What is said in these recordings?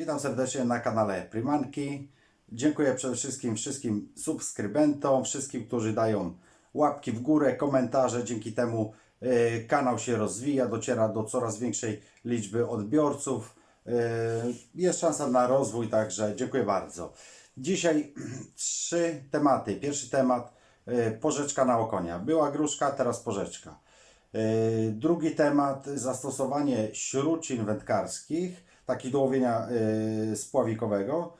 Witam serdecznie na kanale Primanki. Dziękuję przede wszystkim wszystkim subskrybentom, wszystkim, którzy dają łapki w górę, komentarze. Dzięki temu e, kanał się rozwija, dociera do coraz większej liczby odbiorców. E, Jest szansa na rozwój, także dziękuję bardzo. Dzisiaj trzy tematy. Pierwszy temat e, porzeczka na okonia. Była gruszka, teraz porzeczka. Drugi temat zastosowanie śrucin wędkarskich, takich do łowienia e, spławikowego,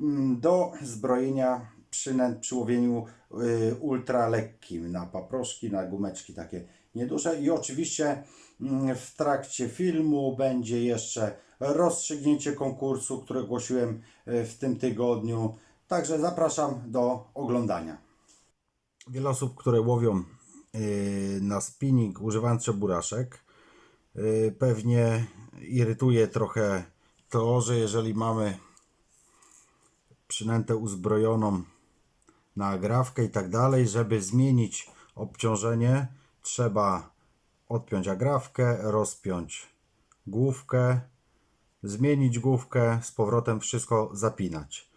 mm, do zbrojenia przynęt przy łowieniu e, ultralekkim na paproszki, na gumeczki takie nieduże. I oczywiście mm, w trakcie filmu będzie jeszcze rozstrzygnięcie konkursu, które ogłosiłem e, w tym tygodniu. Także zapraszam do oglądania. Wiele osób, które łowią y, na spinning używając czeburaszek, y, pewnie irytuje trochę to, że jeżeli mamy przynętę uzbrojoną na agrawkę i tak dalej, żeby zmienić obciążenie, trzeba odpiąć agrawkę, rozpiąć główkę, zmienić główkę, z powrotem wszystko zapinać.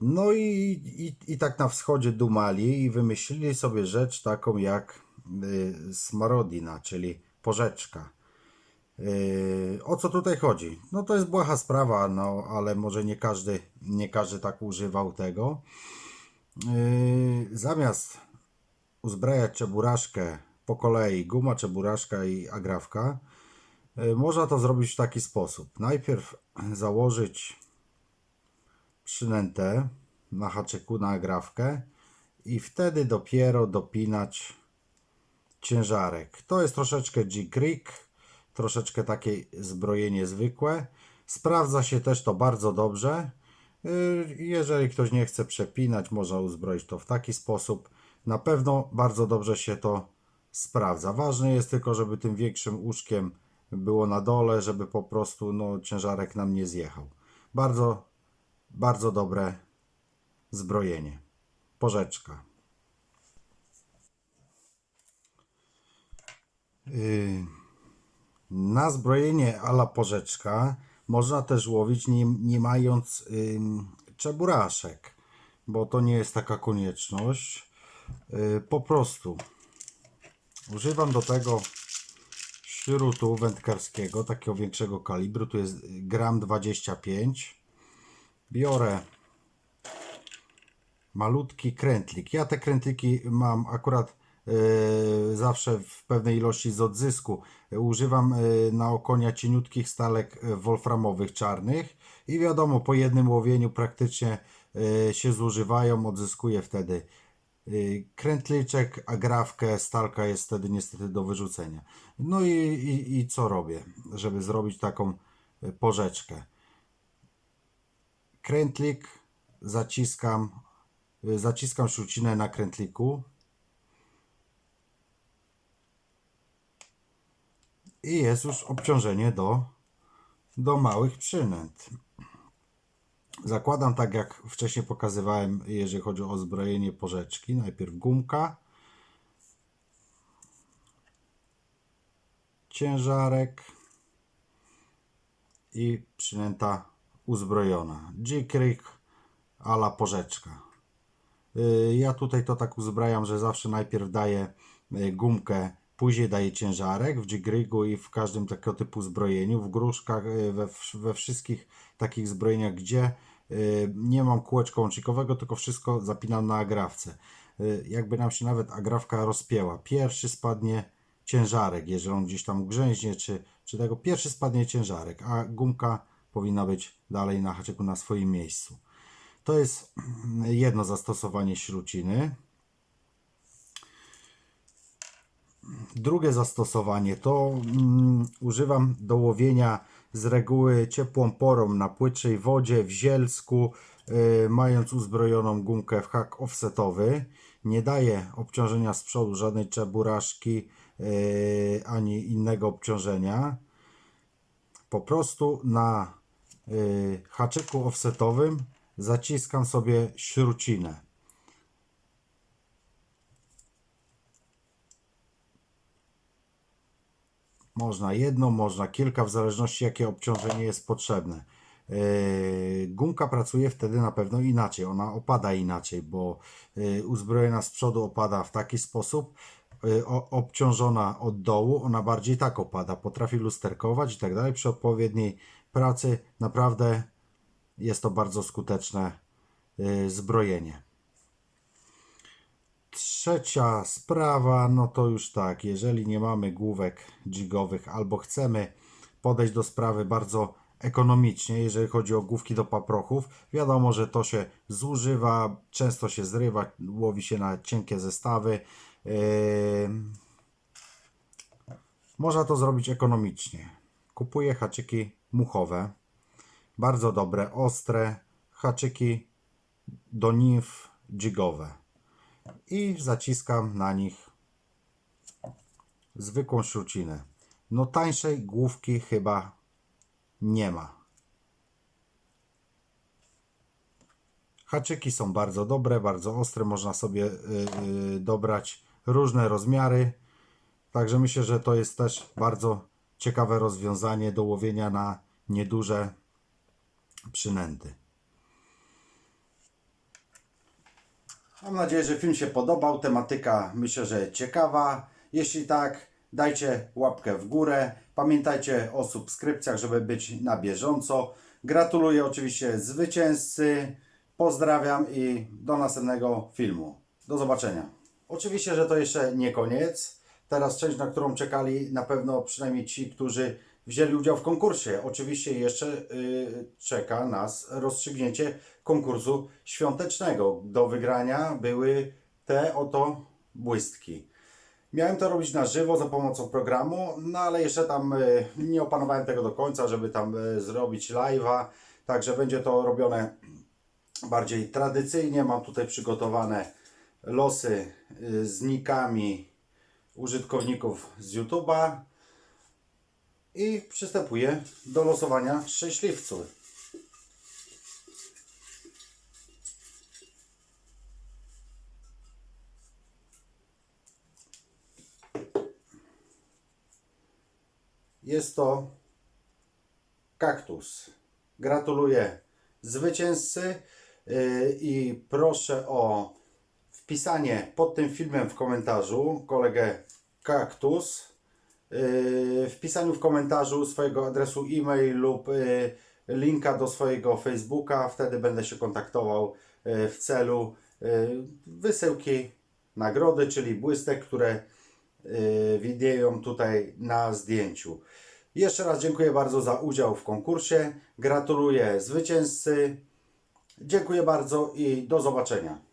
No i, i, i tak na wschodzie dumali i wymyślili sobie rzecz taką jak y, smarodina, czyli porzeczka. Y, o co tutaj chodzi? No to jest błaha sprawa, no ale może nie każdy, nie każdy tak używał tego. Y, zamiast uzbrajać czeburaszkę po kolei, guma, czeburaszka i agrawka, y, można to zrobić w taki sposób. Najpierw założyć przynętę na haczyku na agrawkę i wtedy dopiero dopinać ciężarek. To jest troszeczkę G-Creek, troszeczkę takie zbrojenie zwykłe. Sprawdza się też to bardzo dobrze. Yy, Jeżeli ktoś nie chce przepinać, można uzbroić to w taki sposób. Na pewno bardzo dobrze się to sprawdza. Ważne jest tylko, żeby tym większym łóżkiem było na dole, żeby po prostu no, ciężarek nam nie zjechał. Bardzo bardzo dobre zbrojenie. Porzeczka. Yy, Na zbrojenie ala porzeczka można też łowić nie, nie mając ym, czeburaszek, bo to nie jest taka konieczność. Yy, Po prostu używam do tego śrutu wędkarskiego, takiego większego kalibru, tu jest gram 25 biorę malutki krętlik. Ja te krętliki mam akurat zawsze w pewnej ilości z odzysku. Używam e, na okonia cieniutkich stalek e, wolframowych czarnych i wiadomo, po jednym łowieniu praktycznie e, się zużywają, odzyskuję wtedy e, krętliczek, agrawkę, stalka jest wtedy niestety do wyrzucenia. No i, i, i co robię, żeby zrobić taką e, porzeczkę? krętlik, zaciskam, zaciskam śrucinę na krętliku i jest już obciążenie do, do małych przynęt. Zakładam tak jak wcześniej pokazywałem, jeżeli chodzi o zbrojenie porzeczki. Najpierw gumka, ciężarek i przynęta uzbrojona. G-Creek a la porzeczka. Y, Ja tutaj to tak uzbrajam, że zawsze najpierw daję y, gumkę, później daję ciężarek w G-Creeku i w każdym takiego typu zbrojeniu, w gruszkach, y, we, we wszystkich takich zbrojeniach, gdzie y, nie mam kółeczka łącznikowego, tylko wszystko zapinam na agrawce. Y, Jakby nam się nawet agrawka rozpięła, pierwszy spadnie ciężarek, jeżeli on gdzieś tam grzęźnie, czy, czy tego, pierwszy spadnie ciężarek, a gumka powinna być dalej na haczyku na swoim miejscu. To jest jedno zastosowanie śruciny. Drugie zastosowanie to mm, używam do łowienia z reguły ciepłą porą na płytszej wodzie w zielsku, y, mając uzbrojoną gumkę w hak offsetowy. Nie daje obciążenia z przodu, żadnej czeburaszki y, ani innego obciążenia. Po prostu na y, haczyku offsetowym zaciskam sobie śrucinę. Można jedną, można kilka, w zależności jakie obciążenie jest potrzebne. Yy, Gumka pracuje wtedy na pewno inaczej, ona opada inaczej, bo yy, uzbrojona z przodu opada w taki sposób, yy, obciążona od dołu, ona bardziej tak opada, potrafi lusterkować i tak dalej. Przy odpowiedniej pracy naprawdę jest to bardzo skuteczne zbrojenie. Trzecia sprawa, no to już tak, jeżeli nie mamy główek jigowych albo chcemy podejść do sprawy bardzo ekonomicznie, jeżeli chodzi o główki do paprochów, wiadomo, że to się zużywa, często się zrywa, łowi się na cienkie zestawy. Yy, Można to zrobić ekonomicznie. Kupuję haczyki muchowe, bardzo dobre, ostre, haczyki do nimf jigowe i zaciskam na nich zwykłą śrucinę. No tańszej główki chyba nie ma. Haczyki są bardzo dobre, bardzo ostre, można sobie y, y, dobrać różne rozmiary. Także myślę, że to jest też bardzo ciekawe rozwiązanie do łowienia na nieduże przynęty. Mam nadzieję, że film się podobał. Tematyka myślę, że ciekawa. Jeśli tak, dajcie łapkę w górę. Pamiętajcie o subskrypcjach, żeby być na bieżąco. Gratuluję oczywiście zwycięzcy. Pozdrawiam i do następnego filmu. Do zobaczenia. Oczywiście, że to jeszcze nie koniec. Teraz część, na którą czekali na pewno przynajmniej ci, którzy wzięli udział w konkursie. Oczywiście jeszcze y, czeka nas rozstrzygnięcie konkursu świątecznego. Do wygrania były te oto błystki. Miałem to robić na żywo za pomocą programu, no ale jeszcze tam y, nie opanowałem tego do końca, żeby tam y, zrobić live'a. Także będzie to robione bardziej tradycyjnie. Mam tutaj przygotowane losy y, z nikami użytkowników z YouTube'a i przystępuję do losowania szczęśliwców. Jest to kaktus. Gratuluję zwycięzcy yy, i proszę o wpisanie pod tym filmem w komentarzu kolegę kaktus wpisaniu w komentarzu swojego adresu e-mail lub yy, linka do swojego Facebooka. Wtedy będę się kontaktował yy, w celu yy, wysyłki nagrody, czyli błystek, które widnieją tutaj na zdjęciu. Jeszcze raz dziękuję bardzo za udział w konkursie. Gratuluję zwycięzcy. Dziękuję bardzo i do zobaczenia.